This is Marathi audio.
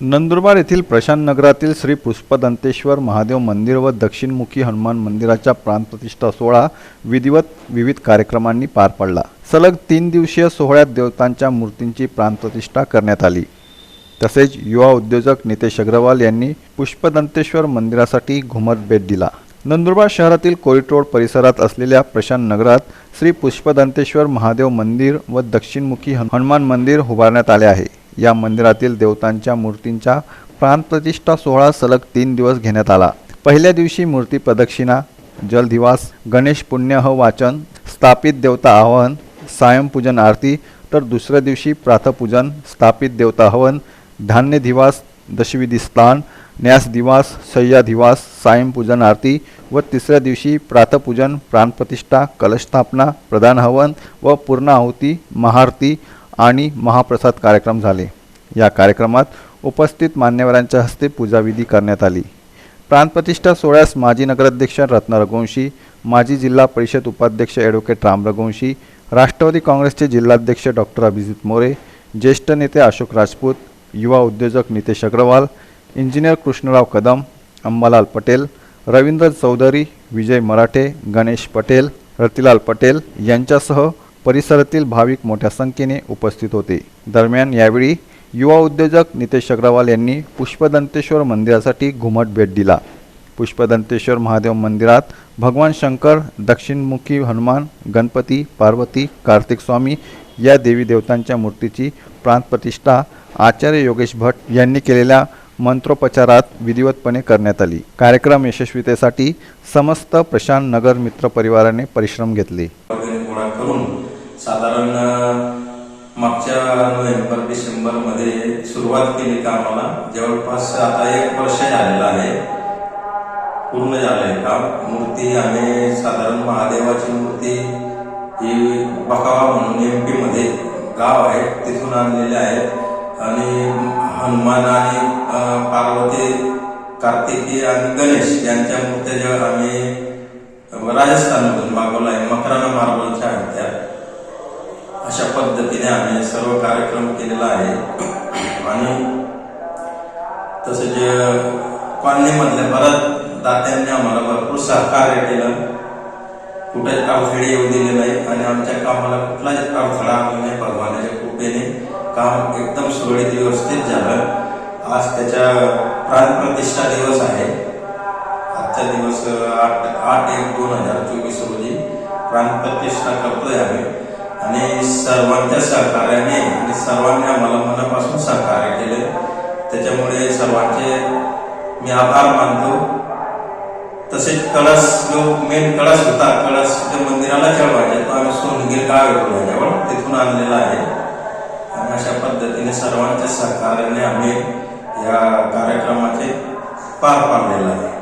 नंदुरबार येथील प्रशांत नगरातील श्री पुष्पदंतेश्वर महादेव मंदिर व दक्षिणमुखी हनुमान मंदिराच्या प्राणप्रतिष्ठा सोहळा विधिवत विविध कार्यक्रमांनी पार पडला. सलग तीन दिवसीय सोहळ्यात देवतांच्या मूर्तींची प्राणप्रतिष्ठा करण्यात आली. तसेच युवा उद्योजक नितेश अग्रवाल यांनी पुष्पदंतेश्वर मंदिरासाठी घुमट भेट दिला. नंदुरबार शहरातील कोरिट रोड परिसरात असलेल्या प्रशांत नगरात श्री पुष्पदंतेश्वर महादेव मंदिर व दक्षिणमुखी हनुमान मंदिर उभारण्यात आले आहे. या मंदिरातील देवतांच्या मूर्तींचा प्राणप्रतिष्ठा सोहळा सलग तीन दिवस घेण्यात आला. पहिल्या दिवशी मूर्ती प्रदक्षिणा जलधिवास गणेश पुण्यह वाचन स्थापित देवता आवाहन सायंपूजन आरती तर दुसऱ्या दिवशी प्रातपूजन स्थापित देवता हवन धान्यधिवास दशविधी स्नान न्यासदिवास सायंपूजन आरती व तिसऱ्या दिवशी प्रातपूजन प्राणप्रतिष्ठा कलशस्थापना प्रधान हवन व पूर्णाहुती महाआरती आणि महाप्रसाद कार्यक्रम झाले. या कार्यक्रमात उपस्थित मान्यवरांच्या हस्ते पूजाविधी करण्यात आली. प्राणप्रतिष्ठा सोहळ्यास माजी नगराध्यक्ष रत्न रघुवंशी माजी जिल्हा परिषद उपाध्यक्ष ॲडव्होकेट राम रघुवंशी राष्ट्रवादी काँग्रेसचे जिल्हाध्यक्ष डॉक्टर अभिजित मोरे ज्येष्ठ नेते अशोक राजपूत युवा उद्योजक नितेश अग्रवाल इंजिनियर कृष्णराव कदम अंबालाल पटेल रवींद्र चौधरी विजय मराठे गणेश पटेल रतिलाल पटेल यांच्यासह परिसरातील भाविक मोठ्या संख्येने उपस्थित होते. दरम्यान यावेळी युवा उद्योजक नितेश अग्रवाल यांनी पुष्पदंतेश्वर मंदिरासाठी घुमट भेट दिला. पुष्पदंतेश्वर महादेव मंदिरात भगवान शंकर दक्षिणमुखी हनुमान गणपती पार्वती कार्तिक स्वामी या देवी देवतांच्या मूर्तीची प्राणप्रतिष्ठा आचार्य योगेश भट यांनी केलेल्या मंत्रोपचारात विधिवतपणे करण्यात आली. कार्यक्रम यशस्वीतेसाठी समस्त प्रशांत नगर मित्र परिवाराने परिश्रम घेतले. साधारण मागच्या नोव्हेंबर डिसेंबरमध्ये सुरुवात केली कामाला. जवळपास आता एक वर्ष झालेलं आहे. पूर्ण झालंय काम. मूर्ती आम्ही साधारण महादेवाची मूर्ती ही बकावा म्हणून एम पी मध्ये गाव आहे. तिथून आणलेले आहेत. आणि हनुमान आणि पार्वती कार्तिकी आणि गणेश यांच्या मूर्त्या ज्या आम्ही राजस्थानमधून मागवला आहे मकरा पद्धतीने आम्ही सर्व कार्यक्रम केलेला आहे. आणि तसंच कॉलनीमधल्या परत दात्यांनी आम्हाला भरपूर सहकार्य केलं. कुठेच अडथळे येऊ दिले नाही आणि आमच्या कामाला कुठलाच अडथळा आला नाही भगवानाच्या कृपेने काम एकदम सुरळीत व्यवस्थित झालं. आज त्याच्या प्राणप्रतिष्ठा दिवस आहे. आजचा दिवस आठ आठ एक दोन हजार चोवीस रोजी प्राणप्रतिष्ठा करतोय आम्ही. आणि सर्वांच्या सहकार्याने आणि सर्वांनी आम्हाला मनापासून सहकार्य केले. त्याच्यामुळे सर्वांचे मी आभार मानतो. तसेच कळस जो मेन कळस होता कळस जो मंदिराला चढवायचा तो आम्ही सोनगीर गाव येतो तिथून आणलेला आहे. आणि अशा पद्धतीने सर्वांच्या सहकार्याने आम्ही या कार्यक्रमाचे पार पाडलेलं आहे.